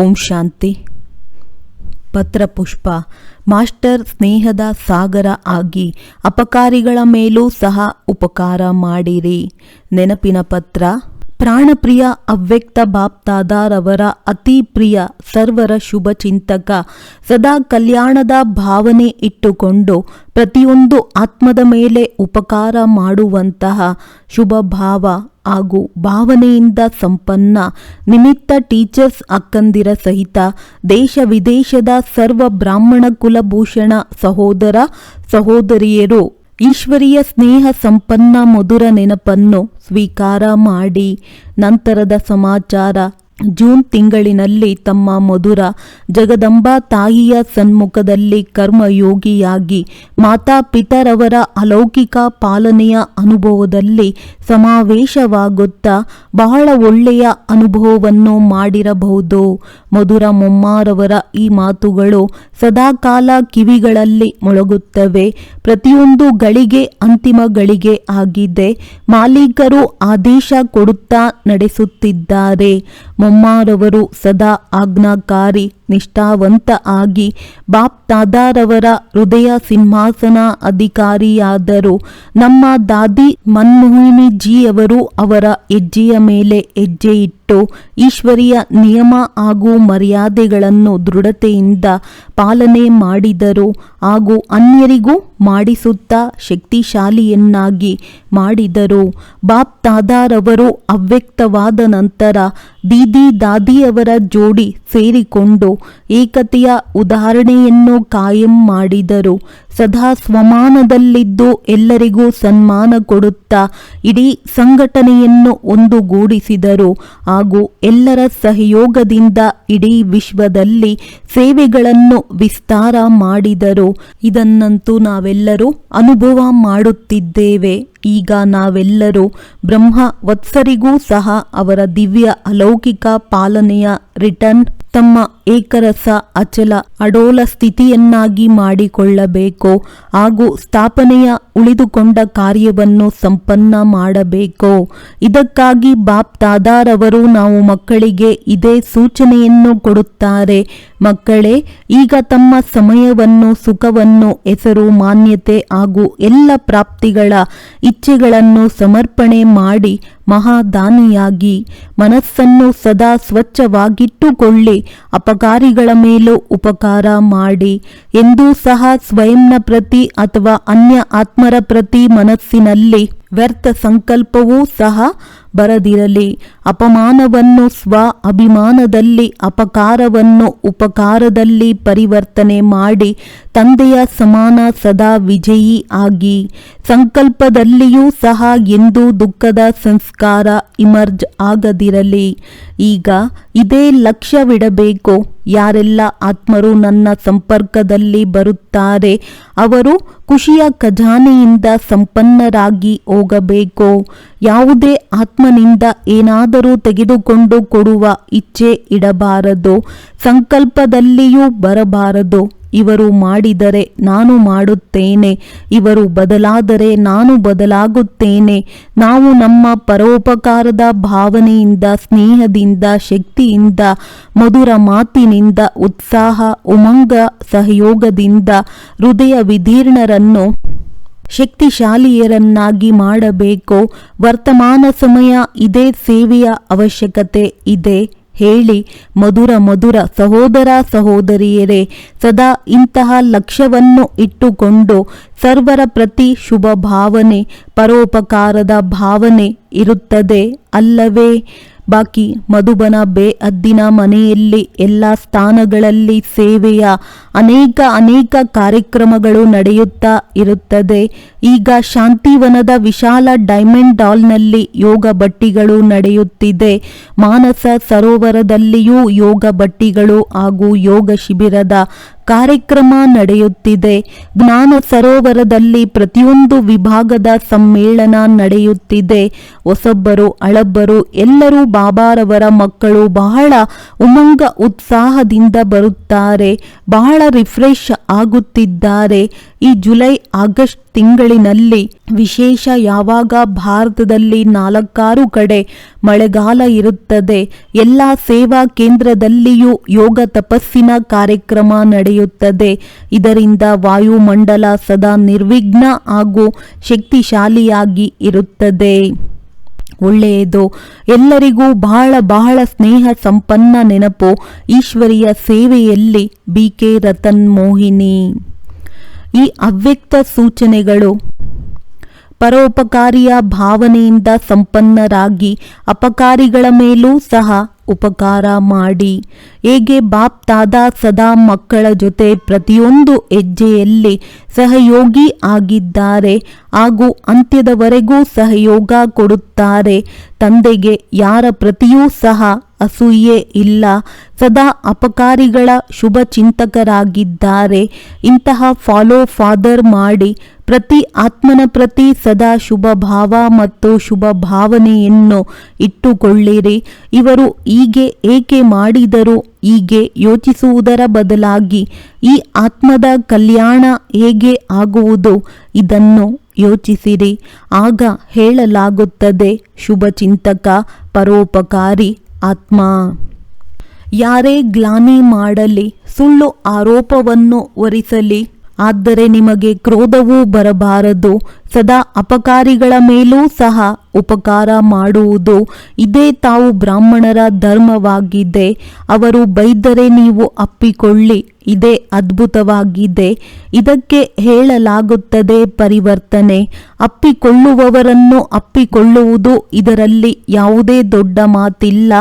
ಓಂ ಶಾಂತಿ. ಪತ್ರಪುಷ್ಪ master ಸ್ನೇಹದ ಸಾಗರ ಆಗಿ ಅಪಕಾರಿಗಳ ಮೇಲೂ ಸಹ ಉಪಕಾರ ಮಾಡಿರಿ. ನೆನಪಿನ ಪತ್ರ. ಪ್ರಾಣಪ್ರಿಯ ಅವ್ಯಕ್ತ ಬಾಪ್ತಾದಾರವರ ಅತಿ ಪ್ರಿಯ ಸರ್ವರ ಶುಭ ಚಿಂತಕ. ಸದಾ ಕಲ್ಯಾಣದ ಭಾವನೆ ಇಟ್ಟುಕೊಂಡು ಪ್ರತಿಯೊಂದು ಆತ್ಮದ ಮೇಲೆ ಉಪಕಾರ ಮಾಡುವಂತಹ ಶುಭ ಭಾವ ಹಾಗೂ ಭಾವನೆಯಿಂದ ಸಂಪನ್ನ ನಿಮಿತ್ತ ಟೀಚರ್ಸ್ ಅಕ್ಕಂದಿರ ಸಹಿತ ದೇಶ ವಿದೇಶದ ಸರ್ವ ಬ್ರಾಹ್ಮಣ ಕುಲಭೂಷಣ ಸಹೋದರ ಸಹೋದರಿಯರು ಈಶ್ವರೀಯ ಸ್ನೇಹ ಸಂಪನ್ನ ಮಧುರ ನೆನಪನ್ನು ಸ್ವೀಕಾರ ಮಾಡಿ ನಂತರದ ಸಮಾಚಾರ ಜೂನ್ ತಿಂಗಳಿನಲ್ಲಿ ತಮ್ಮ ಮಧುರ ಜಗದಂಬಾ ತಾಯಿಯ ಸನ್ಮುಖದಲ್ಲಿ ಕರ್ಮಯೋಗಿಯಾಗಿ ಮಾತಾ ಪಿತರವರ ಅಲೌಕಿಕ ಪಾಲನೆಯ ಅನುಭವದಲ್ಲಿ ಸಮಾವೇಶವಾಗುತ್ತಾ ಬಹಳ ಒಳ್ಳೆಯ ಅನುಭವವನ್ನು ಮಾಡಿರಬಹುದು. ಮಧುರ ಮೊಮ್ಮಾರವರ ಈ ಮಾತುಗಳು ಸದಾಕಾಲ ಕಿವಿಗಳಲ್ಲಿ ಮೊಳಗುತ್ತವೆ. ಪ್ರತಿಯೊಂದು ಗಳಿಗೆ ಅಂತಿಮ ಗಳಿಗೆ ಆಗಿದೆ. ಮಾಲೀಕರು ಆದೇಶ ಕೊಡುತ್ತಾ ನಡೆಸುತ್ತಿದ್ದಾರೆ. ಮೊಮ್ಮಾರವರು ಸದಾ ಆಜ್ಞಾಕಾರಿ, ನಿಷ್ಠಾವಂತ ಆಗಿ ಬಾಪ್ ತಾದಾರವರ ಹೃದಯ ಸಿಂಹಾಸನ ಅಧಿಕಾರಿಯಾದರು. ನಮ್ಮ ದಾದಿ ಮನ್ಮೋಹಿನಿಜಿಯವರು ಅವರ ಹೆಜ್ಜೆಯ ಮೇಲೆ ಹೆಜ್ಜೆ ಇಟ್ಟು ಈಶ್ವರಿಯ ನಿಯಮ ಹಾಗೂ ಮರ್ಯಾದೆಗಳನ್ನು ದೃಢತೆಯಿಂದ ಪಾಲನೆ ಮಾಡಿದರು. ಹಾಗೂ ಅನ್ಯರಿಗೂ ಮಾಡಿಸುತ್ತಾ ಶಕ್ತಿಶಾಲಿಯನ್ನಾಗಿ ಮಾಡಿದರು. ಬಾಪ್ ತಾದಾರವರು ಅವ್ಯಕ್ತವಾದ ನಂತರ ದೀದಿ ದಾದಿಯವರ ಜೋಡಿ ಸೇರಿಕೊಂಡು ಏಕತೆಯ ಉದಾಹರಣೆಯನ್ನು ಕಾಯಂ ಮಾಡಿದರು. ಸದಾ ಸ್ವಮಾನದಲ್ಲಿದ್ದು ಎಲ್ಲರಿಗೂ ಸನ್ಮಾನ ಕೊಡುತ್ತಾ ಇಡೀ ಸಂಘಟನೆಯನ್ನು ಒಂದುಗೂಡಿಸಿದರು. ಹಾಗೂ ಎಲ್ಲರ ಸಹಯೋಗದಿಂದ ಇಡೀ ವಿಶ್ವದಲ್ಲಿ ಸೇವೆಗಳನ್ನು ವಿಸ್ತಾರ ಮಾಡಿದರು. ಇದನ್ನಂತೂ ನಾವೆಲ್ಲರೂ ಅನುಭವ ಮಾಡುತ್ತಿದ್ದೇವೆ. ಈಗ ನಾವೆಲ್ಲರೂ ಬ್ರಹ್ಮ ವತ್ಸರಿಗೂ ಸಹ ಅವರ ದಿವ್ಯ ಅಲೌಕಿಕ ಪಾಲನೆಯ ರಿಟರ್ನ್ ತಮ್ಮ ಏಕರಸ, ಅಚಲ, ಅಡೋಲ ಸ್ಥಿತಿಯನ್ನಾಗಿ ಮಾಡಿಕೊಳ್ಳಬೇಕು? ಹಾಗೂ ಸ್ಥಾಪನೆಯ ಉಳಿದುಕೊಂಡ ಕಾರ್ಯವನ್ನು ಸಂಪನ್ನ ಮಾಡಬೇಕು? ಇದಕ್ಕಾಗಿ ಬಾಪ್ ತಾದಾರವರು ನಾವು ಮಕ್ಕಳಿಗೆ ಇದೇ ಸೂಚನೆಯನ್ನು ಕೊಡುತ್ತಾರೆ. ಮಕ್ಕಳೇ, ಈಗ ತಮ್ಮ ಸಮಯವನ್ನು, ಸುಖವನ್ನು, ಹೆಸರು, ಮಾನ್ಯತೆ ಹಾಗೂ ಎಲ್ಲ ಪ್ರಾಪ್ತಿಗಳ ಇಚ್ಛೆಗಳನ್ನು ಸಮರ್ಪಣೆ ಮಾಡಿ ಮಹಾದಾನಿಯಾಗಿ. ಮನಸ್ಸನ್ನು ಸದಾ ಸ್ವಚ್ಛವಾಗಿಟ್ಟುಕೊಳ್ಳಿ. ಅಪಕಾರಿಗಳ ಮೇಲೂ ಉಪಕಾರ ಮಾಡಿ ಎಂದೂ ಸಹ ಸ್ವಯಂನ ಪ್ರತಿ ಅಥವಾ ಅನ್ಯ ಆತ್ಮರ ಪ್ರತಿ ಮನಸ್ಸಿನಲ್ಲಿ ವ್ಯರ್ಥ ಸಂಕಲ್ಪವೂ ಸಹ ಬರದಿರಲಿ. ಅಪಮಾನವನ್ನು ಸ್ವ ಅಭಿಮಾನದಲ್ಲಿ, ಅಪಕಾರವನ್ನು ಉಪಕಾರದಲ್ಲಿ ಪರಿವರ್ತನೆ ಮಾಡಿ, ತಂದೆಯ ಸಮಾನ ಸದಾ ವಿಜಯಿ ಆಗಿ. ಸಂಕಲ್ಪದಲ್ಲಿಯೂ ಸಹ ಎಂದೂ ದುಃಖದ ಸಂಸ್ಕಾರ ಇಮರ್ಜ್ ಆಗದಿರಲಿ. ಈಗ ಇದೇ ಲಕ್ಷ್ಯವಿಡಬೇಕು. ಯಾರೆಲ್ಲ ಆತ್ಮರು ನನ್ನ ಸಂಪರ್ಕದಲ್ಲಿ ಬರುತ್ತಾರೆ, ಅವರು ಖುಷಿಯ ಖಜಾನೆಯಿಂದ ಸಂಪನ್ನರಾಗಿ ಹೋಗಬೇಕು. ಯಾವುದೇ ಆತ್ಮನಿಂದ ಏನಾದರೂ ತೆಗೆದುಕೊಂಡು ಕೊಡುವ ಇಚ್ಛೆ ಇಡಬಾರದು, ಸಂಕಲ್ಪದಲ್ಲಿಯೂ ಬರಬಾರದು. ಇವರು ಮಾಡಿದರೆ ನಾನು ಮಾಡುತ್ತೇನೆ. ಇವರು ಬದಲಾದರೆ ನಾನು ಬದಲಾಗುತ್ತೇನೆ. ನಾವು ನಮ್ಮ ಪರೋಪಕಾರದ ಭಾವನೆಯಿಂದ, ಸ್ನೇಹದಿಂದ, ಶಕ್ತಿಯಿಂದ, ಮಧುರ ಮಾತಿನಿಂದ, ಉತ್ಸಾಹ, ಉಮಂಗ ಸಹಯೋಗದಿಂದ, ಹೃದಯ ವಿಧೀರ್ಣರನ್ನು ಶಕ್ತಿಶಾಲಿಯರನ್ನಾಗಿ ಮಾಡಬೇಕು. ವರ್ತಮಾನ ಸಮಯ ಇದೇ ಸೇವೆಯ ಅವಶ್ಯಕತೆ ಇದೆ. ಹೇಳಿ, ಮಧುರ ಮಧುರ ಸಹೋದರ ಸಹೋದರಿಯರೇ, ಸದಾ ಇಂತಹ ಲಕ್ಷ್ಯವನ್ನು ಇಟ್ಟುಕೊಂಡು ಸರ್ವರ ಪ್ರತಿ ಶುಭ ಭಾವನೆ, ಪರೋಪಕಾರದ ಭಾವನೆ ಇರುತ್ತದೆ ಅಲ್ಲವೇ? ಬಾಕಿ ಮಧುಬನ ಬೇ ಅದ್ದಿನ ಮನೆಯಲ್ಲಿ ಎಲ್ಲ ಸ್ಥಾನಗಳಲ್ಲಿ ಸೇವೆಯ ಅನೇಕ ಅನೇಕ ಕಾರ್ಯಕ್ರಮಗಳು ನಡೆಯುತ್ತಾ ಇರುತ್ತದೆ. ಈಗ ಶಾಂತಿವನದ ವಿಶಾಲ ಡೈಮಂಡ್ ಡಾಲ್ನಲ್ಲಿ ಯೋಗ ಬಟ್ಟಿಗಳು ನಡೆಯುತ್ತಿದೆ. ಮಾನಸ ಸರೋವರದಲ್ಲಿಯೂ ಯೋಗ ಬಟ್ಟಿಗಳು ಹಾಗೂ ಯೋಗ ಶಿಬಿರದ ಕಾರ್ಯಕ್ರಮ ನಡೆಯುತ್ತಿದೆ. ಜ್ಞಾನ ಸರೋವರದಲ್ಲಿ ಪ್ರತಿಯೊಂದು ವಿಭಾಗದ ಸಮ್ಮೇಳನ ನಡೆಯುತ್ತಿದೆ. ಹೊಸಬ್ಬರು ಅಳಬ್ಬರು ಎಲ್ಲರೂ ಬಾಬಾರವರ ಮಕ್ಕಳು ಬಹಳ ಉಮಂಗ ಉತ್ಸಾಹದಿಂದ ಬರುತ್ತಾರೆ. ಬಹಳ ರಿಫ್ರೆಶ್ ಆಗುತ್ತಿದ್ದಾರೆ. ಈ ಜುಲೈ, ಆಗಸ್ಟ್ ತಿಂಗಳಿನಲ್ಲಿ, ವಿಶೇಷ ಯಾವಾಗ ಭಾರತದಲ್ಲಿ ನಾಲ್ಕಾರು ಕಡೆ ಮಳೆಗಾಲ ಇರುತ್ತದೆ, ಎಲ್ಲ ಸೇವಾ ಕೇಂದ್ರದಲ್ಲಿಯೂ ಯೋಗ ತಪಸ್ಸಿನ ಕಾರ್ಯಕ್ರಮ ನಡೆಯುತ್ತದೆ. ಇದರಿಂದ ವಾಯುಮಂಡಲ ಸದಾ ನಿರ್ವಿಘ್ನ ಹಾಗೂ ಶಕ್ತಿಶಾಲಿಯಾಗಿ ಇರುತ್ತದೆ. ಒಳ್ಳೆಯದು. ಎಲ್ಲರಿಗೂ ಬಹಳ ಬಹಳ ಸ್ನೇಹ, ಸಂಪನ್ನ ನೆನಪು. ಈಶ್ವರಿಯ ಸೇವೆಯಲ್ಲಿ ಬಿ ಕೆ ರತನ್ ಮೋಹಿನಿ. ಈ ಅವ್ಯಕ್ತ ಸೂಚನೆಗಳು ಪರೋಪಕಾರಿಯ ಭಾವನೆಯಿಂದ ಸಂಪನ್ನರಾಗಿ ಅಪಕಾರಿಗಳ ಮೇಲೂ ಸಹ ಉಪಕಾರ ಮಾಡಿ. ಹೇಗೆ ಬಾಪ್ ತಾದ ಸದಾ ಮಕ್ಕಳ ಜೊತೆ ಪ್ರತಿಯೊಂದು ಹೆಜ್ಜೆಯಲ್ಲಿ ಸಹಯೋಗಿ ಆಗಿದ್ದಾರೆ, ಹಾಗೂ ಅಂತ್ಯದವರೆಗೂ ಸಹಯೋಗ ಕೊಡುತ್ತಾರೆ. ತಂದೆಗೆ ಯಾರ ಪ್ರತಿಯೂ ಸಹ ಅಸೂಯೆ ಇಲ್ಲ. ಸದಾ ಅಪಕಾರಿಗಳ ಶುಭ ಚಿಂತಕರಾಗಿದ್ದಾರೆ. ಇಂತಹ ಫಾಲೋ ಫಾದರ್ ಮಾಡಿ ಪ್ರತಿ ಆತ್ಮನ ಪ್ರತಿ ಸದಾ ಶುಭ ಭಾವ ಮತ್ತು ಶುಭ ಭಾವನೆಯನ್ನು ಇಟ್ಟುಕೊಳ್ಳಿರಿ. ಇವರು ಹೀಗೆ ಏಕೆ ಮಾಡಿದರು ಹೀಗೆ ಯೋಚಿಸುವುದರ ಬದಲಾಗಿ ಈ ಆತ್ಮದ ಕಲ್ಯಾಣ ಹೇಗೆ ಆಗುವುದು ಇದನ್ನು ಯೋಚಿಸಿರಿ. ಆಗ ಹೇಳಲಾಗುತ್ತದೆ, ಶುಭ ಚಿಂತಕ, ಪರೋಪಕಾರಿ ಆತ್ಮ. ಯಾರೇ ಗ್ಲಾನಿ ಮಾಡಲಿ, ಸುಳ್ಳು ಆರೋಪವನ್ನು ಹೊರಿಸಲಿ ಆದರೆ ನಿಮಗೆ ಕ್ರೋಧವೂ ಬರಬಾರದು. ಸದಾ ಅಪಕಾರಿಗಳ ಮೇಲೂ ಸಹ ಉಪಕಾರ ಮಾಡುವುದು. ಇದೇ ತಾವು ಬ್ರಾಹ್ಮಣರ ಧರ್ಮವಾಗಿದೆ. ಅವರು ಬೈದರೆ ನೀವು ಅಪ್ಪಿಕೊಳ್ಳಿ. ಇದೇ ಅದ್ಭುತವಾಗಿದೆ. ಇದಕ್ಕೆ ಹೇಳಲಾಗುತ್ತದೆ ಪರಿವರ್ತನೆ. ಅಪ್ಪಿಕೊಳ್ಳುವವರನ್ನು ಅಪ್ಪಿಕೊಳ್ಳುವುದು ಇದರಲ್ಲಿ ಯಾವುದೇ ದೊಡ್ಡ ಮಾತಿಲ್ಲ.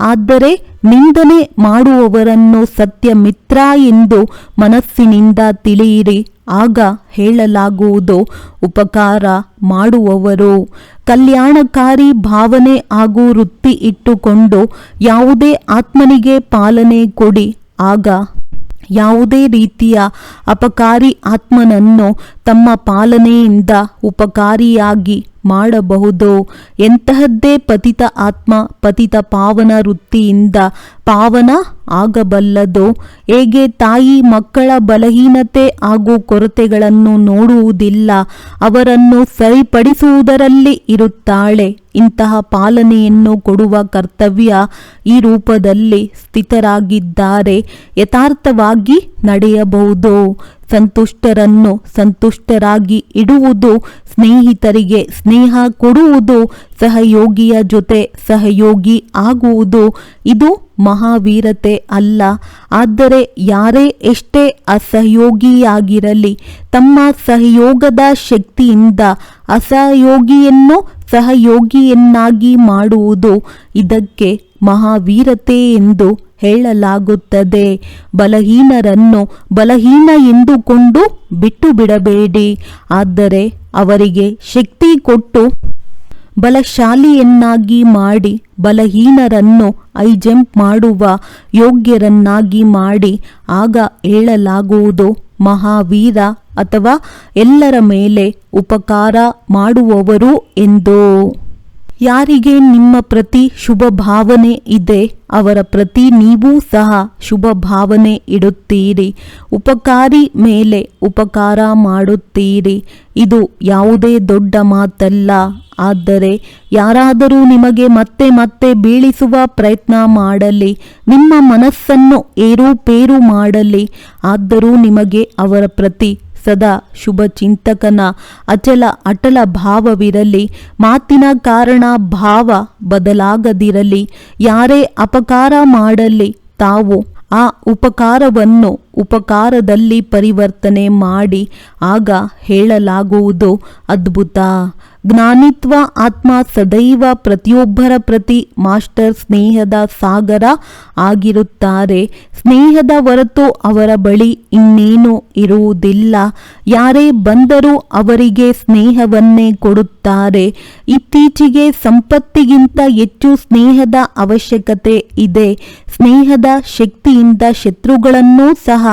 ಆದರೆ ನಿಂದನೆ ಮಾಡುವವರನ್ನು ಸತ್ಯ ಮಿತ್ರ ಎಂದು ಮನಸ್ಸಿನಿಂದ ತಿಳಿಯಿರಿ. ಆಗ ಹೇಳಲಾಗುವುದು, ಉಪಕಾರ ಮಾಡುವವರು. ಕಲ್ಯಾಣಕಾರಿ ಭಾವನೆ ಹಾಗೂ ವೃತ್ತಿ ಇಟ್ಟುಕೊಂಡು ಯಾವುದೇ ಆತ್ಮನಿಗೆ ಪಾಲನೆ ಕೊಡಿ. ಆಗ ಯಾವುದೇ ರೀತಿಯ ಅಪಕಾರಿ ಆತ್ಮನನ್ನು ತಮ್ಮ ಪಾಲನೆಯಿಂದ ಉಪಕಾರಿಯಾಗಿ ಮಾಡಬಹುದು? ಎಂತಹದ್ದೇ ಪತಿತ ಆತ್ಮ ಪತಿತ ಪಾವನ ವೃತ್ತಿಯಿಂದ ಪಾವನ ಆಗಬಲ್ಲದು. ಹೇಗೆ ತಾಯಿ ಮಕ್ಕಳ ಬಲಹೀನತೆ ಹಾಗೂ ಕೊರತೆಗಳನ್ನು ನೋಡುವುದಿಲ್ಲ, ಅವರನ್ನು ಸರಿಪಡಿಸುವುದರಲ್ಲಿ ಇರುತ್ತಾಳೆ. ಇಂತಹ ಪಾಲನೆಯನ್ನು ಕೊಡುವ ಕರ್ತವ್ಯ ಈ ರೂಪದಲ್ಲಿ ಸ್ಥಿತರಾಗಿದ್ದಾರೆ, ಯಥಾರ್ಥವಾಗಿ ನಡೆಯಬಹುದು. ಸಂತುಷ್ಟರನ್ನು ಸಂತುಷ್ಟರಾಗಿ ಇಡುವುದು, ಸ್ನೇಹಿತರಿಗೆ ಸ್ನೇಹ ಕೊಡುವುದು ಸಹಯೋಗಿಯ ಜೊತೆ ಸಹಯೋಗಿ ಆಗುವುದು ಇದು ಮಹಾವೀರತೆ ಅಲ್ಲ. ಆದರೆ ಯಾರೇ ಎಷ್ಟೇ ಅಸಹಯೋಗಿಯಾಗಿರಲಿ, ತಮ್ಮ ಸಹಯೋಗದ ಶಕ್ತಿಯಿಂದ ಅಸಹಯೋಗಿಯನ್ನು ಸಹಯೋಗಿಯನ್ನಾಗಿ ಮಾಡುವುದು ಇದಕ್ಕೆ ಮಹಾವೀರತೆ ಎಂದು ಹೇಳಲಾಗುತ್ತದೆ. ಬಲಹೀನರನ್ನು ಬಲಹೀನ ಎಂದುಕೊಂಡು ಬಿಟ್ಟು ಬಿಡಬೇಡಿ. ಆದರೆ ಅವರಿಗೆ ಶಕ್ತಿ ಕೊಟ್ಟು ಬಲಶಾಲಿಯನ್ನಾಗಿ ಮಾಡಿ, ಬಲಹೀನರನ್ನು ಐ ಜಂಪ್ ಮಾಡುವ ಯೋಗ್ಯರನ್ನಾಗಿ ಮಾಡಿ, ಆಗ ಹೇಳಲಾಗುವುದು ಮಹಾವೀರ ಅಥವಾ ಎಲ್ಲರ ಮೇಲೆ ಉಪಕಾರ ಮಾಡುವವರು ಎಂದು. ಯಾರಿಗೆ ನಿಮ್ಮ ಪ್ರತಿ ಶುಭ ಭಾವನೆ ಇದೆ, ಅವರ ಪ್ರತಿ ನೀವೂ ಸಹ ಶುಭ ಭಾವನೆ ಇಡುತ್ತೀರಿ. ಉಪಕಾರಿ ಮೇಲೆ ಉಪಕಾರ ಮಾಡುತ್ತೀರಿ. ಇದು ಯಾವುದೇ ದೊಡ್ಡ ಮಾತಲ್ಲ. ಆದರೆ ಯಾರಾದರೂ ನಿಮಗೆ ಮತ್ತೆ ಮತ್ತೆ ಬೀಳಿಸುವ ಪ್ರಯತ್ನ ಮಾಡಲಿ, ನಿಮ್ಮ ಮನಸ್ಸನ್ನು ಏರುಪೇರು ಮಾಡಲಿ. ಆದರೂ ನಿಮಗೆ ಅವರ ಪ್ರತಿ ಸದಾ ಶುಭ ಚಿಂತಕನ ಅಚಲ ಅಟಲ ಭಾವವಿರಲಿ. ಮಾತಿನ ಕಾರಣ ಭಾವ ಬದಲಾಗದಿರಲಿ. ಯಾರೇ ಅಪಕಾರ ಮಾಡಲಿ, ತಾವು ಆ ಉಪಕಾರವನ್ನು ಉಪಕಾರದಲ್ಲಿ ಪರಿವರ್ತನೆ ಮಾಡಿ, ಆಗ ಹೇಳಲಾಗುವುದು ಅದ್ಭುತ. ಜ್ಞಾನಿತ್ವ ಆತ್ಮ ಸದೈವ ಪ್ರತಿಯೊಬ್ಬರ ಪ್ರತಿ ಮಾಸ್ಟರ್ ಸ್ನೇಹದ ಸಾಗರ ಆಗಿರುತ್ತಾರೆ. ಸ್ನೇಹದ ಹೊರತು ಅವರ ಬಳಿ ಇನ್ನೇನು ಇರುವುದಿಲ್ಲ. ಯಾರೇ ಬಂದರೂ ಅವರಿಗೆ ಸ್ನೇಹವನ್ನೇ ಕೊಡುತ್ತಾರೆ. ಇತ್ತೀಚೆಗೆ ಸಂಪತ್ತಿಗಿಂತ ಹೆಚ್ಚು ಸ್ನೇಹದ ಅವಶ್ಯಕತೆ ಇದೆ. ಸ್ನೇಹದ ಶಕ್ತಿಯಿಂದ ಶತ್ರುಗಳನ್ನೂ ಸಹ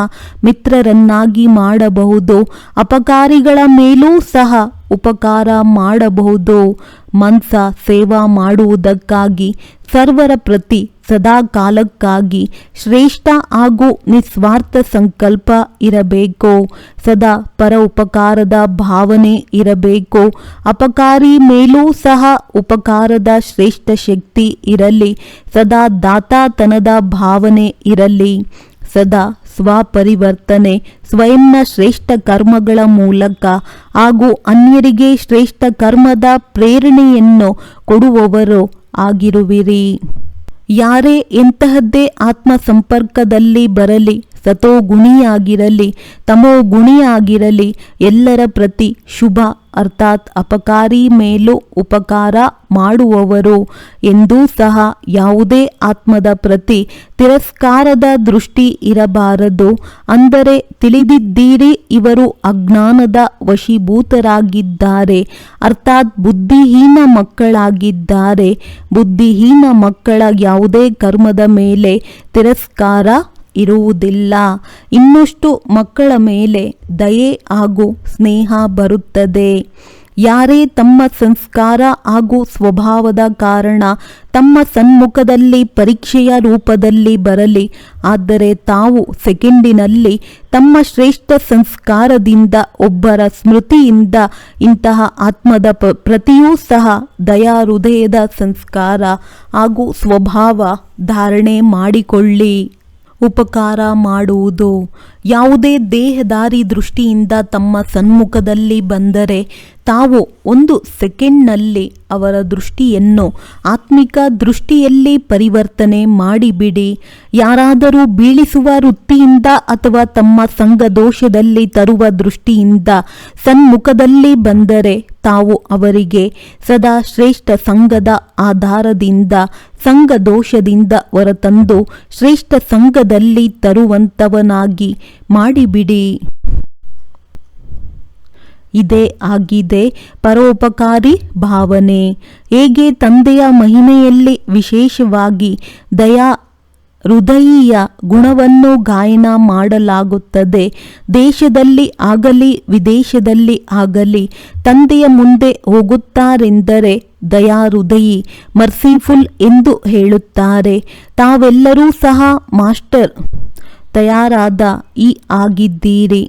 ಮಿತ್ರರನ್ನಾಗಿ ಮಾಡಬಹುದು, ಅಪಕಾರಿಗಳ ಮೇಲೂ ಸಹ ಉಪಕಾರ ಮಾಡಬಹುದು. ಮನ್ಸ ಸೇವಾ ಮಾಡುವುದಕ್ಕಾಗಿ, ಸರ್ವರ ಪ್ರತಿ ಸದಾ ಕಾಲಕ್ಕಾಗಿ ಶ್ರೇಷ್ಠ ಹಾಗೂ ನಿಸ್ವಾರ್ಥ ಸಂಕಲ್ಪ ಇರಬೇಕು. ಸದಾ ಪರ ಉಪಕಾರದ ಭಾವನೆ ಇರಬೇಕು. ಅಪಕಾರಿ ಮೇಲೂ ಸಹ ಉಪಕಾರದ ಶ್ರೇಷ್ಠ ಶಕ್ತಿ ಇರಲಿ. ಸದಾ ದಾತಾತನದ ಭಾವನೆ ಇರಲಿ. ಸದಾ ಸ್ವಪರಿವರ್ತನೆ, ಸ್ವಯಂನ ಶ್ರೇಷ್ಠ ಕರ್ಮಗಳ ಮೂಲಕ ಹಾಗೂ ಅನ್ಯರಿಗೆ ಶ್ರೇಷ್ಠ ಕರ್ಮದ ಪ್ರೇರಣೆಯನ್ನು ಕೊಡುವವರು ಆಗಿರುವಿರಿ. ಯಾರೇ ಎಂತಹದ್ದೇ ಆತ್ಮ ಸಂಪರ್ಕದಲ್ಲಿ ಬರಲಿ ಸತೋ ಗುಣಿಯಾಗಿರಲಿ, ತಮೋ ಗುಣಿಯಾಗಿರಲಿ, ಎಲ್ಲರ ಪ್ರತಿ ಶುಭ ಅರ್ಥಾತ್ ಅಪಕಾರಿ ಮೇಲೂ ಉಪಕಾರ ಮಾಡುವವರು ಎಂದೂ ಸಹ ಯಾವುದೇ ಆತ್ಮದ ಪ್ರತಿ ತಿರಸ್ಕಾರದ ದೃಷ್ಟಿ ಇರಬಾರದು. ಅಂದರೆ ತಿಳಿದಿದ್ದೀರಿ, ಇವರು ಅಜ್ಞಾನದ ವಶೀಭೂತರಾಗಿದ್ದಾರೆ. ಅರ್ಥಾತ್ ಬುದ್ಧಿಹೀನ ಮಕ್ಕಳಾಗಿದ್ದಾರೆ. ಬುದ್ಧಿಹೀನ ಮಕ್ಕಳ ಯಾವುದೇ ಕರ್ಮದ ಮೇಲೆ ತಿರಸ್ಕಾರ ಇರುವುದಿಲ್ಲ. ಇನ್ನಷ್ಟು ಮಕ್ಕಳ ಮೇಲೆ ದಯೆ ಹಾಗೂ ಸ್ನೇಹ ಬರುತ್ತದೆ. ಯಾರೇ ತಮ್ಮ ಸಂಸ್ಕಾರ ಹಾಗೂ ಸ್ವಭಾವದ ಕಾರಣ ತಮ್ಮ ಸನ್ಮುಖದಲ್ಲಿ ಪರೀಕ್ಷೆಯ ರೂಪದಲ್ಲಿ ಬರಲಿ, ಆದರೆ ತಾವು ಸೆಕೆಂಡಿನಲ್ಲಿ ತಮ್ಮ ಶ್ರೇಷ್ಠ ಸಂಸ್ಕಾರದಿಂದ ಒಬ್ಬರ ಸ್ಮೃತಿಯಿಂದ ಇಂತಹ ಆತ್ಮದ ಪ್ರತಿಯೂ ಸಹ ದಯಾ ಹೃದಯದ ಸಂಸ್ಕಾರ ಹಾಗೂ ಸ್ವಭಾವ ಧಾರಣೆ ಮಾಡಿಕೊಳ್ಳಿ. ಉಪಕಾರ ಮಾಡುವುದು? ಯಾವುದೇ ದೇಹದಾರಿ ದೃಷ್ಟಿಯಿಂದ ತಮ್ಮ ಸನ್ಮುಖದಲ್ಲಿ ಬಂದರೆ ತಾವು ಒಂದು ಸೆಕೆಂಡ್ನಲ್ಲಿ ಅವರ ದೃಷ್ಟಿಯನ್ನು ಆತ್ಮಿಕ ದೃಷ್ಟಿಯಲ್ಲಿ ಪರಿವರ್ತನೆ ಮಾಡಿಬಿಡಿ. ಯಾರಾದರೂ ಬೀಳಿಸುವ ವೃತ್ತಿಯಿಂದ ಅಥವಾ ತಮ್ಮ ಸಂಘ ದೋಷದಲ್ಲಿ ತರುವ ದೃಷ್ಟಿಯಿಂದ ಸನ್ಮುಖದಲ್ಲಿ ಬಂದರೆ ತಾವು ಅವರಿಗೆ ಸದಾ ಶ್ರೇಷ್ಠ ಸಂಘದ ಆಧಾರದಿಂದ, ಸಂಘ ದೋಷದಿಂದ ಹೊರತಂದು ಶ್ರೇಷ್ಠ ಸಂಘದಲ್ಲಿ ತರುವಂತವನಾಗಿ ಮಾಡಿಬಿಡಿ ಇದೇ ಆಗಿದೆ ಪರೋಪಕಾರಿ ಭಾವನೆ. ಹೇಗೆ ತಂದೆಯ ಮಹಿಮೆಯಲ್ಲಿ ವಿಶೇಷವಾಗಿ ದಯಾ ಹೃದಯೀಯ ಗುಣವನ್ನು ಗಾಯನ ಮಾಡಲಾಗುತ್ತದೆ. ದೇಶದಲ್ಲಿ ಆಗಲಿ, ವಿದೇಶದಲ್ಲಿ ಆಗಲಿ ತಂದೆಯ ಮುಂದೆ ಹೋಗುತ್ತಾರೆಂದರೆ ದಯಾ ಹೃದಯಿ, ಮರ್ಸಿಫುಲ್ ಎಂದು ಹೇಳುತ್ತಾರೆ. ತಾವೆಲ್ಲರೂ ಸಹ ಮಾಸ್ಟರ್ ತಯಾರಾದ ಈ ಆಗಿದ್ದೀರಿ.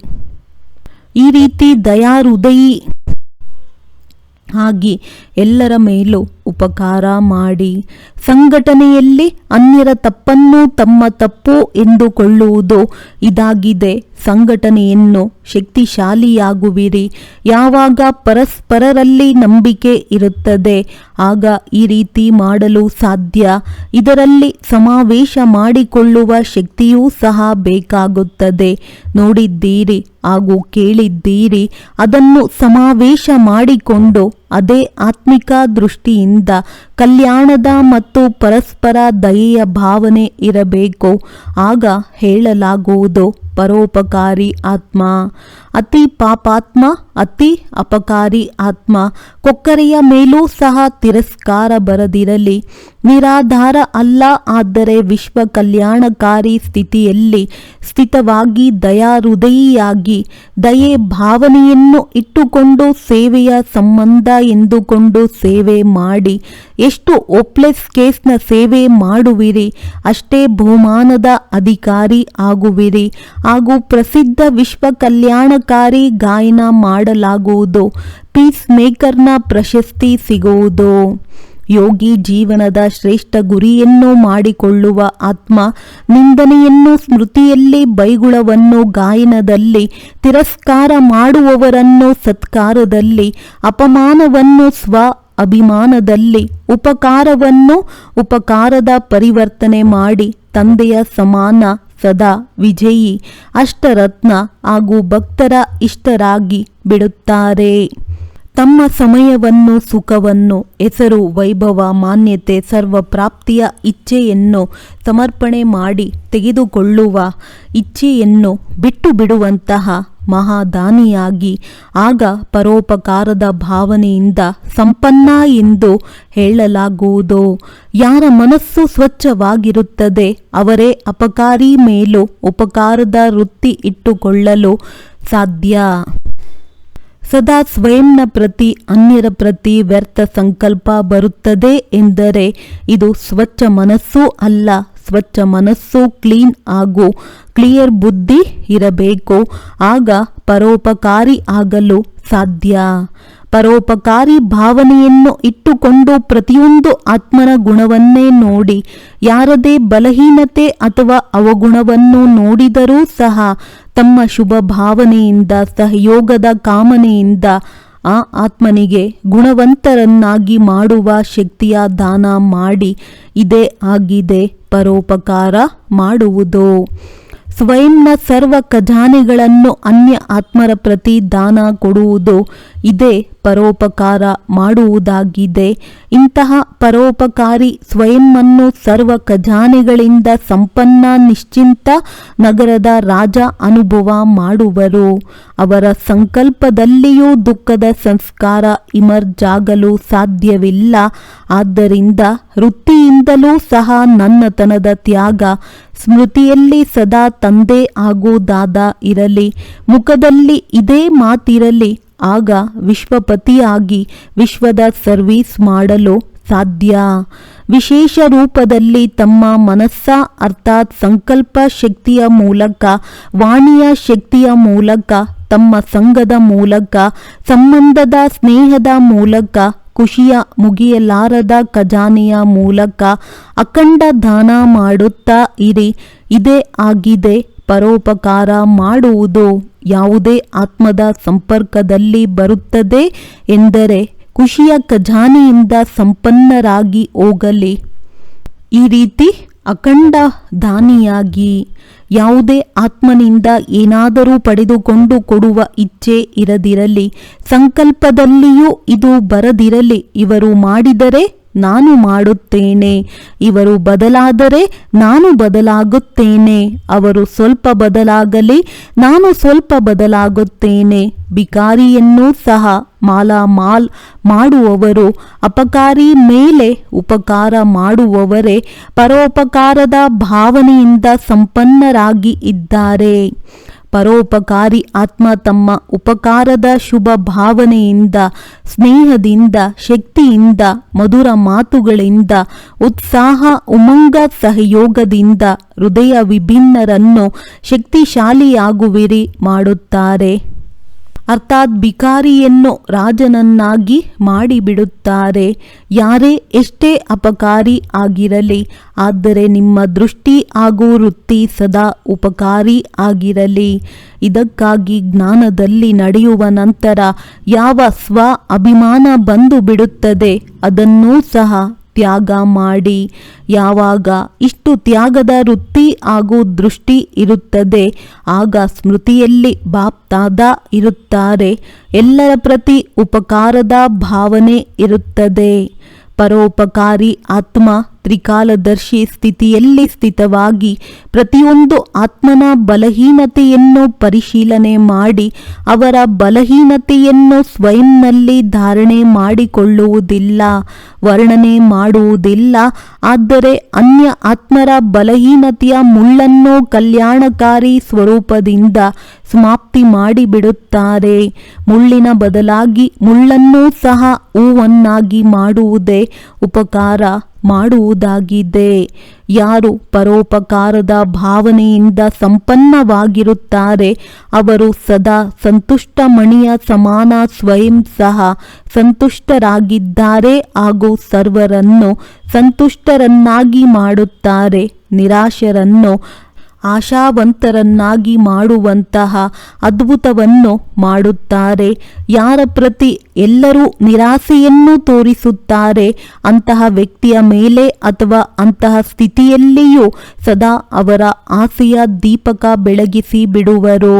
ಈ ರೀತಿ ದಯಾ ಹೃದಯಿ ಆಗಿ ಎಲ್ಲರ ಮೇಲೂ ಉಪಕಾರ ಮಾಡಿ ಸಂಘಟನೆಯಲ್ಲಿ ಅನ್ಯರ ತಪ್ಪನ್ನು ತಮ್ಮ ತಪ್ಪು ಎಂದುಕೊಳ್ಳುವುದು ಇದಾಗಿದೆ. ಸಂಘಟನೆಯನ್ನು ಶಕ್ತಿಶಾಲಿಯಾಗುವಿರಿ. ಯಾವಾಗ ಪರಸ್ಪರರಲ್ಲಿ ನಂಬಿಕೆ ಇರುತ್ತದೆ, ಆಗ ಈ ರೀತಿ ಮಾಡಲು ಸಾಧ್ಯ. ಇದರಲ್ಲಿ ಸಮಾವೇಶ ಮಾಡಿಕೊಳ್ಳುವ ಶಕ್ತಿಯೂ ಸಹ ಬೇಕಾಗುತ್ತದೆ. ನೋಡಿದ್ದೀರಿ ಹಾಗೂ ಕೇಳಿದ್ದೀರಿ. ಅದನ್ನು ಸಮಾವೇಶ ಮಾಡಿಕೊಂಡು ಅದೇ ಆತ್ಮಿಕ ದೃಷ್ಟಿಯಿಂದ ಕಲ್ಯಾಣದ ಮತ್ತು ಪರಸ್ಪರ ದಯೆಯ ಭಾವನೆ ಇರಬೇಕು. ಆಗ ಹೇಳಲಾಗುವುದು ಪರೋಪಕಾರಿ ಆತ್ಮ. ಅತಿ ಪಾಪಾತ್ಮ, ಅತಿ ಅಪಕಾರಿ ಆತ್ಮ, ಕೊಕ್ಕರೆಯ ಮೇಲೂ ಸಹ ತಿರಸ್ಕಾರ ಬರದಿರಲಿ. ನಿರಾಧಾರ ಅಲ್ಲ, ಆದರೆ ವಿಶ್ವ ಕಲ್ಯಾಣಕಾರಿ ಸ್ಥಿತಿಯಲ್ಲಿ ಸ್ಥಿತವಾಗಿ ದಯಾ ಹೃದಯಿಯಾಗಿ ದಯೆ ಭಾವನೆಯನ್ನು ಇಟ್ಟುಕೊಂಡು ಸೇವೆಯ ಸಂಬಂಧ ಎಂದುಕೊಂಡು ಸೇವೆ ಮಾಡಿ. ಎಷ್ಟು ಓಪ್ಲೆಸ್ ಕೇಸ್ನ ಸೇವೆ ಮಾಡುವಿರಿ, ಅಷ್ಟೇ ಬಹುಮಾನದ ಅಧಿಕಾರಿ ಆಗುವಿರಿ. ಹಾಗೂ ಪ್ರಸಿದ್ಧ ವಿಶ್ವ ಕಲ್ಯಾಣಕಾರಿ ಗಾಯನ ಮಾಡಲಾಗುವುದು. ಪೀಸ್ ಮೇಕರ್ನ ಪ್ರಶಸ್ತಿ ಸಿಗುವುದು. ಯೋಗಿ ಜೀವನದ ಶ್ರೇಷ್ಠ ಗುರಿಯನ್ನು ಮಾಡಿಕೊಳ್ಳುವ ಆತ್ಮ, ನಿಂದನೆಯನ್ನು ಸ್ಮೃತಿಯಲ್ಲಿ ಬೈಗುಳವನ್ನು ಗಾಯನದಲ್ಲಿ, ತಿರಸ್ಕಾರ ಮಾಡುವವರನ್ನು ಸತ್ಕಾರದಲ್ಲಿ, ಅಪಮಾನವನ್ನು ಸ್ವ ಅಭಿಮಾನದಲ್ಲಿ, ಉಪಕಾರವನ್ನು ಉಪಕಾರದ ಪರಿವರ್ತನೆ ಮಾಡಿ, ತಂದೆಯ ಸಮಾನ ಸದಾ ವಿಜಯಿ ಅಷ್ಟರತ್ನ ಹಾಗೂ ಭಕ್ತರ ಇಷ್ಟರಾಗಿ ಬಿಡುತ್ತಾರೆ. ತಮ್ಮ ಸಮಯವನ್ನು, ಸುಖವನ್ನು, ಹೆಸರು, ವೈಭವ, ಮಾನ್ಯತೆ, ಸರ್ವ ಪ್ರಾಪ್ತಿಯ ಇಚ್ಛೆಯನ್ನು ಸಮರ್ಪಣೆ ಮಾಡಿ ತೆಗೆದುಕೊಳ್ಳುವ ಇಚ್ಛೆಯನ್ನು ಬಿಟ್ಟು ಬಿಡುವಂತಹ ಮಹಾದಾನಿಯಾಗಿ. ಆಗ ಪರೋಪಕಾರದ ಭಾವನೆಯಿಂದ ಸಂಪನ್ನ ಎಂದು ಹೇಳಲಾಗುವುದು. ಯಾರ ಮನಸ್ಸು ಸ್ವಚ್ಛವಾಗಿರುತ್ತದೆ, ಅವರೇ ಅಪಕಾರಿ ಮೇಲೂ ಉಪಕಾರದ ವೃತ್ತಿ ಇಟ್ಟುಕೊಳ್ಳಲು ಸಾಧ್ಯ. ಸದಾ ಸ್ವಯಂನ ಪ್ರತಿ, ಅನ್ಯರ ಪ್ರತಿ ವ್ಯರ್ಥ ಸಂಕಲ್ಪ ಬರುತ್ತದೆ ಎಂದರೆ ಇದು ಸ್ವಚ್ಛ ಮನಸ್ಸು ಅಲ್ಲ, ಸ್ವಚ್ಛ ಮನಸ್ಸು ಕ್ಲೀನ್ ಹಾಗೂ ಕ್ಲಿಯರ್ ಬುದ್ಧಿ ಇರಬೇಕು. ಆಗ ಪರೋಪಕಾರಿ ಆಗಲು ಸಾಧ್ಯ. ಪರೋಪಕಾರಿ ಭಾವನೆಯನ್ನು ಇಟ್ಟುಕೊಂಡು ಪ್ರತಿಯೊಂದು ಆತ್ಮನ ಗುಣವನ್ನೇ ನೋಡಿ, ಯಾರದೇ ಬಲಹೀನತೆ ಅಥವಾ ಅವಗುಣವನ್ನು ನೋಡಿದರೂ ಸಹ ತಮ್ಮ ಶುಭ ಭಾವನೆಯಿಂದ, ಸಹಯೋಗದ ಕಾಮನೆಯಿಂದ ಆ ಆತ್ಮನಿಗೆ ಗುಣವಂತರನ್ನಾಗಿ ಮಾಡುವ ಶಕ್ತಿಯ ದಾನ ಮಾಡಿ, ಇದೇ ಆಗಿದೆ ಪರೋಪಕಾರ ಮಾಡುವುದು. ಸ್ವಯಂನ ಸರ್ವ ಖಜಾನೆಗಳನ್ನು ಅನ್ಯ ಆತ್ಮರ ಪ್ರತಿ ದಾನ ಕೊಡುವುದು ಇದೇ ಪರೋಪಕಾರ ಮಾಡುವುದಾಗಿದೆ. ಇಂತಹ ಪರೋಪಕಾರಿ ಸ್ವಯಂವನ್ನು ಸರ್ವ ಖಜಾನೆಗಳಿಂದ ಸಂಪನ್ನ ನಿಶ್ಚಿಂತ ನಗರದ ರಾಜ ಅನುಭವ ಮಾಡುವರು. ಅವರ ಸಂಕಲ್ಪದಲ್ಲಿಯೂ ದುಃಖದ ಸಂಸ್ಕಾರ ಇಮರ್ಜಾಗಲು ಸಾಧ್ಯವಿಲ್ಲ. ಆದ್ದರಿಂದ ವೃತ್ತಿಯಿಂದಲೂ ಸಹ ನನ್ನತನದ ತ್ಯಾಗ ಸ್ಮೃತಿಯಲ್ಲಿ ಸದಾ ತಂದೆ ಆಗೋದಾದ ಇರಲಿ. ಮುಖದಲ್ಲಿ ಇದೇ ಮಾತಿರಲಿ. ಆಗ ವಿಶ್ವಪತಿಯಾಗಿ ವಿಶ್ವದ ಸರ್ವೀಸ್ ಮಾಡಲು ಸಾಧ್ಯ. ವಿಶೇಷ ರೂಪದಲ್ಲಿ ತಮ್ಮ ಮನಸ್ಸ, ಅರ್ಥಾತ್ ಸಂಕಲ್ಪ ಶಕ್ತಿಯ ಮೂಲಕ, ವಾಣಿಯ ಶಕ್ತಿಯ ಮೂಲಕ, ತಮ್ಮ ಸಂಘದ ಮೂಲಕ, ಸಂಬಂಧದ ಸ್ನೇಹದ ಮೂಲಕ, ಖುಷಿಯ ಮುಗಿಯಲಾರದ ಖಜಾನೆಯ ಮೂಲಕ ಅಖಂಡ ದಾನ ಮಾಡುತ್ತಾ ಇರಿ. ಇದೇ ಆಗಿದೆ ಪರೋಪಕಾರ ಮಾಡುವುದು ಯಾವುದೇ ಆತ್ಮದ ಸಂಪರ್ಕದಲ್ಲಿ ಬರುತ್ತದೆ ಎಂದರೆ ಖುಷಿಯ ಖಜಾನೆಯಿಂದ ಸಂಪನ್ನರಾಗಿ ಹೋಗಲಿ. ಈ ರೀತಿ ಅಖಂಡ ದಾನಿಯಾಗಿ ಯಾವುದೇ ಆತ್ಮನಿಂದ ಏನಾದರೂ ಪಡೆದುಕೊಂಡು ಕೊಡುವ ಇಚ್ಛೆ ಇರದಿರಲಿ. ಸಂಕಲ್ಪದಲ್ಲಿಯೂ ಇದು ಬರದಿರಲಿ. ಇವರು ಮಾಡಿದರೆ ನಾನು ಮಾಡುತ್ತೇನೆ. ಇವರು ಬದಲಾದರೆ ನಾನು ಬದಲಾಗುತ್ತೇನೆ. ಅವರು ಸ್ವಲ್ಪ ಬದಲಾಗಲಿ, ನಾನು ಸ್ವಲ್ಪ ಬದಲಾಗುತ್ತೇನೆ. ಬಿಕಾರಿಯನ್ನೂ ಸಹ ಮಾಲಾಮಾಲ್ ಮಾಡುವವರು, ಅಪಕಾರಿ ಮೇಲೆ ಉಪಕಾರ ಮಾಡುವವರೇ, ಪರೋಪಕಾರದ ಭಾವನೆಯಿಂದ ಸಂಪನ್ನರಾಗಿ ಇದ್ದಾರೆ. ಪರೋಪಕಾರಿ ಆತ್ಮ ತಮ್ಮ ಉಪಕಾರದ ಶುಭ ಭಾವನೆಯಿಂದ, ಸ್ನೇಹದಿಂದ, ಶಕ್ತಿಯಿಂದ, ಮಧುರ ಮಾತುಗಳಿಂದ, ಉತ್ಸಾಹ, ಉಮಂಗ ಸಹಯೋಗದಿಂದ ಹೃದಯ ವಿಭಿನ್ನರನ್ನು ಶಕ್ತಿಶಾಲಿಯಾಗುವಿರಿ ಮಾಡುತ್ತಾರೆ. ಅರ್ಥಾತ್ ಬಿಕಾರಿಯನ್ನು ರಾಜನನ್ನಾಗಿ ಮಾಡಿಬಿಡುತ್ತಾರೆ. ಯಾರೇ ಎಷ್ಟೇ ಅಪಕಾರಿ ಆಗಿರಲಿ, ಆದರೆ ನಿಮ್ಮ ದೃಷ್ಟಿ ಹಾಗೂ ವೃತ್ತಿ ಸದಾ ಉಪಕಾರಿ ಆಗಿರಲಿ. ಇದಕ್ಕಾಗಿ ಜ್ಞಾನದಲ್ಲಿ ನಡೆಯುವ ನಂತರ ಯಾವ ಸ್ವ ಅಭಿಮಾನ ಬಂದು ಬಿಡುತ್ತದೆ ಅದನ್ನೂ ಸಹ ತ್ಯಾಗ ಮಾಡಿ. ಯಾವಾಗ ಇಷ್ಟು ತ್ಯಾಗದ ವೃತ್ತಿ ಹಾಗೂ ದೃಷ್ಟಿ ಇರುತ್ತದೆ, ಆಗ ಸ್ಮೃತಿಯಲ್ಲಿ ಬಾಪ್ತಾದ ಇರುತ್ತಾರೆ. ಎಲ್ಲರ ಪ್ರತಿ ಉಪಕಾರದ ಭಾವನೆ ಇರುತ್ತದೆ. ಪರೋಪಕಾರಿ ಆತ್ಮ ತ್ರಿಕಾಲದರ್ಶಿ ಸ್ಥಿತಿಯಲ್ಲಿ ಸ್ಥಿತವಾಗಿ ಪ್ರತಿಯೊಂದು ಆತ್ಮನ ಬಲಹೀನತೆಯನ್ನು ಪರಿಶೀಲನೆ ಮಾಡಿ ಅವರ ಬಲಹೀನತೆಯನ್ನು ಸ್ವಯಂನಲ್ಲಿ ಧಾರಣೆ ಮಾಡಿಕೊಳ್ಳುವುದಿಲ್ಲ, ವರ್ಣನೆ ಮಾಡುವುದಿಲ್ಲ. ಆದರೆ ಅನ್ಯ ಆತ್ಮರ ಬಲಹೀನತೆಯ ಮುಳ್ಳನ್ನು ಕಲ್ಯಾಣಕಾರಿ ಸ್ವರೂಪದಿಂದ ಸಮಾಪ್ತಿ ಮಾಡಿಬಿಡುತ್ತಾರೆ. ಮುಳ್ಳಿನ ಬದಲಾಗಿ ಮುಳ್ಳನ್ನೂ ಸಹ ಹೂವನ್ನಾಗಿ ಮಾಡುವುದೇ ಉಪಕಾರ. ಮಾಡುವುದಾಗಿದೆ. ಯಾರು ಪರೋಪಕಾರದ ಭಾವನೆಯಿಂದ ಸಂಪನ್ನವಾಗಿರುತ್ತಾರೆ, ಅವರು ಸದಾ ಸಂತುಷ್ಟ ಮಣಿಯ ಸಮಾನ ಸ್ವಯಂ ಸಹ ಸಂತುಷ್ಟರಾಗಿದ್ದಾರೆ ಹಾಗೂ ಸರ್ವರನ್ನು ಸಂತುಷ್ಟರನ್ನಾಗಿ ಮಾಡುತ್ತಾರೆ, ನಿರಾಶರನ್ನು ಆಶಾವಂತರನ್ನಾಗಿ ಮಾಡುವಂತಹ ಅದ್ಭುತವನ್ನು ಮಾಡುತ್ತಾರೆ. ಯಾರ ಪ್ರತಿ ಎಲ್ಲರೂ ನಿರಾಸೆಯನ್ನು ತೋರಿಸುತ್ತಾರೆ, ಅಂತಹ ವ್ಯಕ್ತಿಯ ಮೇಲೆ ಅಥವಾ ಅಂತಹ ಸ್ಥಿತಿಯಲ್ಲಿಯೂ ಸದಾ ಅವರ ಆಸೆಯ ದೀಪಕ ಬೆಳಗಿಸಿ ಬಿಡುವರು.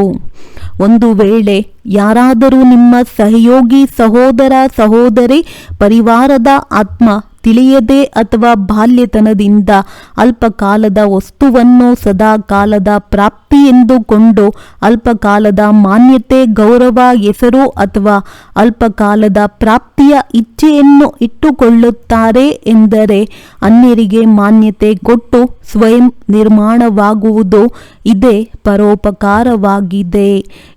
ಒಂದು ವೇಳೆ ಯಾರಾದರೂ ನಿಮ್ಮ ಸಹಯೋಗಿ ಸಹೋದರ ಸಹೋದರಿ ಪರಿವಾರದ ಆತ್ಮ ತಿಳಿಯದೆ ಅಥವಾ ಬಾಲ್ಯತನದಿಂದ ಅಲ್ಪಕಾಲದ ವಸ್ತುವನ್ನು ಸದಾ ಕಾಲದ ಪ್ರಾಪ್ತಿ ಎಂದುಕೊಂಡು ಅಲ್ಪಕಾಲದ ಮಾನ್ಯತೆ, ಗೌರವ, ಹೆಸರು ಅಥವಾ ಅಲ್ಪಕಾಲದ ಪ್ರಾಪ್ತಿಯ ಇಚ್ಛೆಯನ್ನು ಇಟ್ಟುಕೊಳ್ಳುತ್ತಾರೆ ಎಂದರೆ ಅನ್ಯರಿಗೆ ಮಾನ್ಯತೆ ಕೊಟ್ಟು ಸ್ವಯಂ ನಿರ್ಮಾಣವಾಗುವುದು ಇದೇ ಪರೋಪಕಾರವಾಗಿದೆ.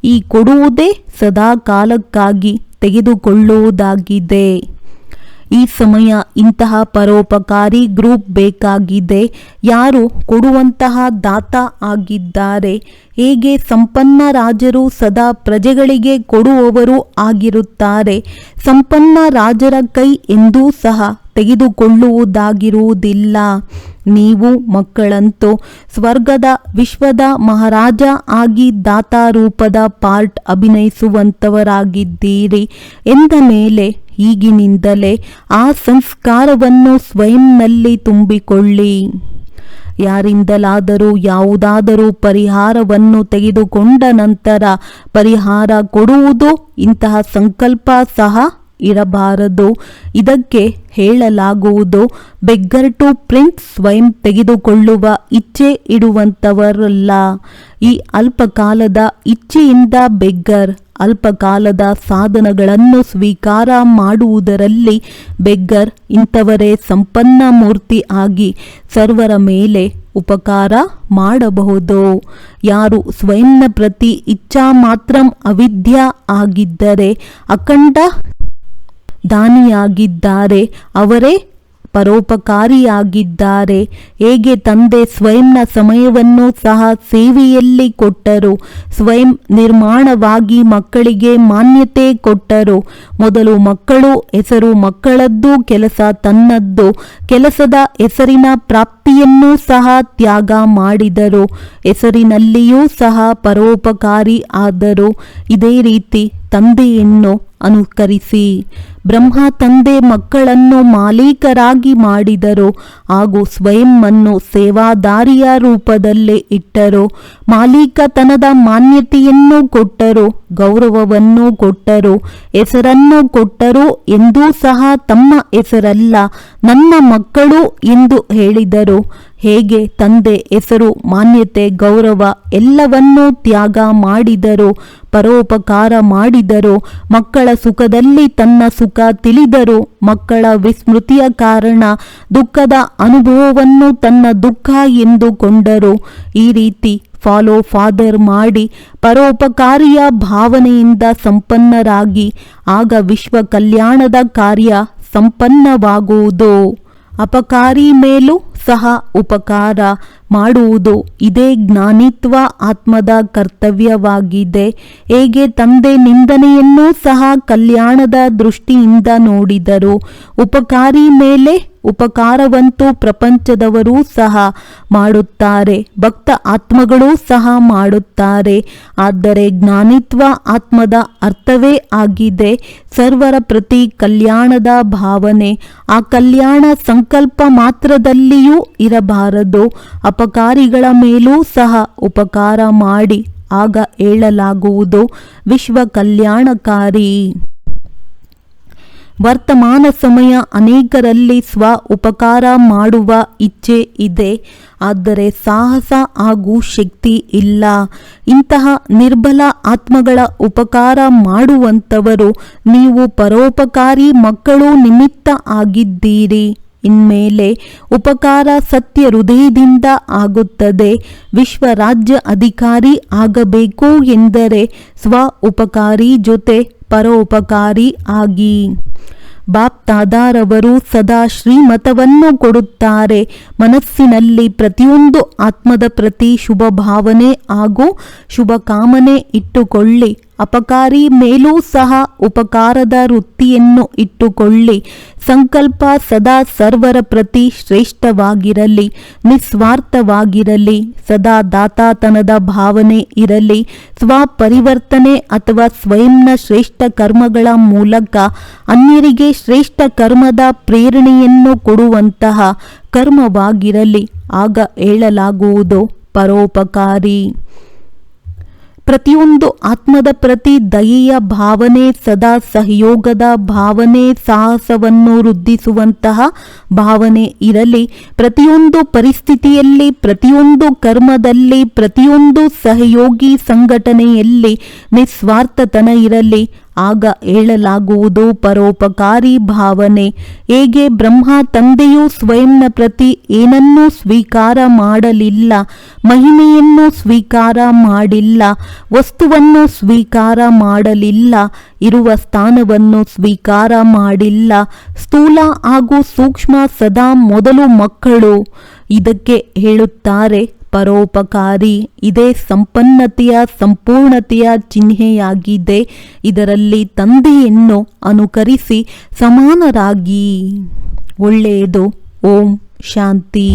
ಈ ಕೊಡುವುದೇ ಸದಾ ಕಾಲಕ್ಕಾಗಿ ತೆಗೆದುಕೊಳ್ಳುವುದಾಗಿದೆ. ಈ ಸಮಯ ಇಂತಹ ಪರೋಪಕಾರಿ ಗ್ರೂಪ್ ಬೇಕಾಗಿದೆ. ಯಾರು ಕೊಡುವಂತಹ ದಾತ ಆಗಿದ್ದಾರೆ? ಹೇಗೆ ಸಂಪನ್ನ ರಾಜರು ಸದಾ ಪ್ರಜೆಗಳಿಗೆ ಕೊಡುವವರು ಆಗಿರುತ್ತಾರೆ? ಸಂಪನ್ನ ರಾಜರ ಕೈ ಎಂದೂ ಸಹ ತೆಗೆದುಕೊಳ್ಳುವುದಾಗಿರುವುದಿಲ್ಲ. ನೀವು ಮಕ್ಕಳಂತೂ ಸ್ವರ್ಗದ ವಿಶ್ವದ ಮಹಾರಾಜ ಆಗಿ ದಾತಾರೂಪದ ಪಾರ್ಟ್ ಅಭಿನಯಿಸುವಂಥವರಾಗಿದ್ದೀರಿ ಎಂದ ಮೇಲೆ ಈಗಿನಿಂದಲೇ ಆ ಸಂಸ್ಕಾರವನ್ನು ಸ್ವಯಂನಲ್ಲಿ ತುಂಬಿಕೊಳ್ಳಿ. ಯಾರಿಂದಲಾದರೂ ಯಾವುದಾದರೂ ಪರಿಹಾರವನ್ನು ತೆಗೆದುಕೊಂಡ ನಂತರ ಪರಿಹಾರ ಕೊಡುವುದು ಇಂತಹ ಸಂಕಲ್ಪ ಸಹ ಇರಬಾರದು. ಇದಕ್ಕೆ ಹೇಳಲಾಗುವುದು ಬೆಗ್ಗರ್ ಟು ಪ್ರಿಂಟ್ ಸ್ವಯಂ ತೆಗೆದುಕೊಳ್ಳುವ ಇಚ್ಛೆ ಇಡುವಂಥವರಲ್ಲ. ಈ ಅಲ್ಪಕಾಲದ ಇಚ್ಛೆಯಿಂದ ಬೆಗ್ಗರ್ ಅಲ್ಪಕಾಲದ ಸಾಧನಗಳನ್ನು ಸ್ವೀಕಾರ ಮಾಡುವುದರಲ್ಲಿ ಬೆಗ್ಗರ್ ಇಂಥವರೇ ಸಂಪನ್ನ ಮೂರ್ತಿ ಆಗಿ ಸರ್ವರ ಮೇಲೆ ಉಪಕಾರ ಮಾಡಬಹುದು. ಯಾರು ಸ್ವಯಂನ ಪ್ರತಿ ಇಚ್ಛಾ ಮಾತ್ರ ಅವಿದ್ಯ ಆಗಿದ್ದರೆ ಅಖಂಡ ದಾನಿಯಾಗಿದ್ದಾರೆ, ಅವರೇ ಪರೋಪಕಾರಿಯಾಗಿದ್ದಾರೆ. ಹೇಗೆ ತಂದೆ ಸ್ವಯಂನ ಸಮಯವನ್ನು ಸಹ ಸೇವೆಯಲ್ಲಿ ಕೊಟ್ಟರು. ಸ್ವಯಂ ನಿರ್ಮಾಣವಾಗಿ ಮಕ್ಕಳಿಗೆ ಮಾನ್ಯತೆ ಕೊಟ್ಟರು. ಮೊದಲು ಮಕ್ಕಳು ಹೆಸರು ಮಕ್ಕಳದ್ದು, ಕೆಲಸ ತನ್ನದ್ದು. ಕೆಲಸದ ಹೆಸರಿನ ಪ್ರಾಪ್ತಿಯನ್ನೂ ಸಹ ತ್ಯಾಗ ಮಾಡಿದರು. ಹೆಸರಿನಲ್ಲಿಯೂ ಸಹ ಪರೋಪಕಾರಿ ಆದರು. ಇದೇ ರೀತಿ ತಂದೆಯನ್ನು ಅನುಕರಿಸಿ. ಬ್ರಹ್ಮ ತಂದೆ ಮಕ್ಕಳನ್ನು ಮಾಲೀಕರಾಗಿ ಮಾಡಿದರು ಹಾಗೂ ಸ್ವಯಂವನ್ನು ಸೇವಾದಾರಿಯ ರೂಪದಲ್ಲೇ ಇಟ್ಟರು. ಮಾಲೀಕತನದ ಮಾನ್ಯತೆಯನ್ನು ಕೊಟ್ಟರು, ಗೌರವವನ್ನು ಕೊಟ್ಟರು, ಹೆಸರನ್ನು ಕೊಟ್ಟರು ಎಂದೂ ಸಹ ತಮ್ಮ ಹೆಸರಲ್ಲ, ನನ್ನ ಮಕ್ಕಳು ಎಂದು ಹೇಳಿದರು. ಹೇಗೆ ತಂದೆ ಹೆಸರು, ಮಾನ್ಯತೆ, ಗೌರವ ಎಲ್ಲವನ್ನೂ ತ್ಯಾಗ ಮಾಡಿದರು, ಪರೋಪಕಾರ ಮಾಡಿದರು, ಮಕ್ಕಳ ಸುಖದಲ್ಲಿ ತನ್ನ ಸುಖ ತಿಳಿದರು, ಮಕ್ಕಳ ವಿಸ್ಮೃತಿಯ ಕಾರಣ ದುಃಖದ ಅನುಭವವನ್ನು ತನ್ನ ದುಃಖ ಎಂದುಕೊಂಡರು. ಈ ರೀತಿ ಫಾಲೋ ಫಾದರ್ ಮಾಡಿ ಪರೋಪಕಾರಿಯ ಭಾವನೆಯಿಂದ ಸಂಪನ್ನರಾಗಿ, ಆಗ ವಿಶ್ವ ಕಲ್ಯಾಣದ ಕಾರ್ಯ ಸಂಪನ್ನವಾಗುವುದು. ಅಪಕಾರಿ ಮೇಲೂ ಸಹ ಉಪಕಾರ ಮಾಡುವುದು ಇದೇ ಜ್ಞಾನಿತ್ವ ಆತ್ಮದ ಕರ್ತವ್ಯವಾಗಿದೆ. ಹೇಗೆ ತಂದೆ ನಿಂದನೆಯನ್ನೂ ಸಹ ಕಲ್ಯಾಣದ ದೃಷ್ಟಿಯಿಂದ ನೋಡಿದರು. ಉಪಕಾರಿ ಮೇಲೆ ಉಪಕಾರವಂತೂ ಪ್ರಪಂಚದವರೂ ಸಹ ಮಾಡುತ್ತಾರೆ. ಭಕ್ತ ಆತ್ಮಗಳೂ ಸಹ ಮಾಡುತ್ತಾರೆ. ಆದರೆ ಜ್ಞಾನಿತ್ವ ಆತ್ಮದ ಅರ್ಥವೇ ಆಗಿದೆ. ಸರ್ವರ ಪ್ರತಿ ಕಲ್ಯಾಣದ ಭಾವನೆ. ಆ ಕಲ್ಯಾಣ ಸಂಕಲ್ಪ ಮಾತ್ರದಲ್ಲಿಯೂ ಇರಬಾರದು. ಅಪಕಾರಿಗಳ ಮೇಲೂ ಸಹ ಉಪಕಾರ ಮಾಡಿ ಆಗ ಹೇಳಲಾಗುವುದು ವಿಶ್ವ ಕಲ್ಯಾಣಕಾರಿ ವರ್ತಮಾನ ಸಮಯ ಅನೇಕರಲ್ಲಿ ಸ್ವ ಉಪಕಾರ ಮಾಡುವ ಇಚ್ಛೆ ಇದೆ. ಆದರೆ ಸಾಹಸ ಹಾಗೂ ಶಕ್ತಿ ಇಲ್ಲ. ಇಂತಹ ನಿರ್ಬಲ ಆತ್ಮಗಳ ಉಪಕಾರ ಮಾಡುವಂಥವರು ನೀವು ಪರೋಪಕಾರಿ ಮಕ್ಕಳು ನಿಮಿತ್ತ ಆಗಿದ್ದೀರಿ. ಇನ್ಮೇಲೆ ಉಪಕಾರ ಸತ್ಯ ಹೃದಯದಿಂದ ಆಗುತ್ತದೆ. ವಿಶ್ವ ರಾಜ್ಯ ಅಧಿಕಾರಿ ಆಗಬೇಕು ಎಂದರೆ ಸ್ವ ಉಪಕಾರಿ ಜೊತೆ ಪರೋಪಕಾರಿ ಆಗಿ. ಬಾಪ್ ತಾದಾರವರು ಸದಾ ಶ್ರೀಮತವನ್ನು ಕೊಡುತ್ತಾರೆ. ಮನಸ್ಸಿನಲ್ಲಿ ಪ್ರತಿಯೊಂದು ಆತ್ಮದ ಪ್ರತಿ ಶುಭ ಭಾವನೆ ಹಾಗೂ ಶುಭ ಕಾಮನೆ ಇಟ್ಟುಕೊಳ್ಳಿ. ಅಪಕಾರಿ ಮೇಲೂ ಸಹ ಉಪಕಾರದ ವೃತ್ತಿಯನ್ನು ಇಟ್ಟುಕೊಳ್ಳಿ. ಸಂಕಲ್ಪ ಸದಾ ಸರ್ವರ ಪ್ರತಿ ಶ್ರೇಷ್ಠವಾಗಿರಲಿ, ನಿಸ್ವಾರ್ಥವಾಗಿರಲಿ, ಸದಾ ದಾತಾತನದ ಭಾವನೆ ಇರಲಿ. ಸ್ವಪರಿವರ್ತನೆ ಅಥವಾ ಸ್ವಯಂನ ಶ್ರೇಷ್ಠ ಕರ್ಮಗಳ ಮೂಲಕ ಅನ್ಯರಿಗೆ ಶ್ರೇಷ್ಠ ಕರ್ಮದ ಪ್ರೇರಣೆಯನ್ನು ಕೊಡುವಂತಹ ಕರ್ಮವಾಗಿರಲಿ. ಆಗ ಹೇಳಲಾಗುವುದು ಪರೋಪಕಾರಿ. ಪ್ರತಿಯೊಂದು ಆತ್ಮದ ಪ್ರತಿ ದಯೆಯ ಭಾವನೆ ಸದಾ ಸಹಯೋಗದ ಭಾವನೆ ಸಾಹಸವನ್ನು ವೃದ್ಧಿಸುವಂತಹ ಭಾವನೆ ಇರಲಿ. ಪ್ರತಿಯೊಂದು ಪರಿಸ್ಥಿತಿಯಲ್ಲಿ, ಪ್ರತಿಯೊಂದು ಕರ್ಮದಲ್ಲಿ, ಪ್ರತಿಯೊಂದು ಸಹಯೋಗಿ ಸಂಘಟನೆಯಲ್ಲಿ ನಿಸ್ವಾರ್ಥತನ ಇರಲಿ. ಆಗ ಹೇಳಲಾಗುವುದು ಪರೋಪಕಾರಿ ಭಾವನೆ. ಹೇಗೆ ಬ್ರಹ್ಮ ತಂದೆಯು ಸ್ವಯಂನ ಪ್ರತಿ ಏನನ್ನೂ ಸ್ವೀಕಾರ ಮಾಡಲಿಲ್ಲ, ಮಹಿಮೆಯನ್ನು ಸ್ವೀಕಾರ ಮಾಡಿಲ್ಲ, ವಸ್ತುವನ್ನು ಸ್ವೀಕಾರ ಮಾಡಲಿಲ್ಲ, ಇರುವ ಸ್ಥಾನವನ್ನು ಸ್ವೀಕಾರ ಮಾಡಿಲ್ಲ. ಸ್ಥೂಲ ಹಾಗೂ ಸೂಕ್ಷ್ಮ ಸದಾ ಮೊದಲು ಮಕ್ಕಳು. ಇದಕ್ಕೆ ಹೇಳುತ್ತಾರೆ ಪರೋಪಕಾರಿ. ಇದೇ ಸಂಪನ್ನತೆಯ ಸಂಪೂರ್ಣತೆಯ ಚಿಹ್ನೆಯಾಗಿದೆ. ಇದರಲ್ಲಿ ತಂದೆಯನ್ನು ಅನುಕರಿಸಿ ಸಮಾನರಾಗಿ. ಒಳ್ಳೆಯದು. ಓಂ ಶಾಂತಿ.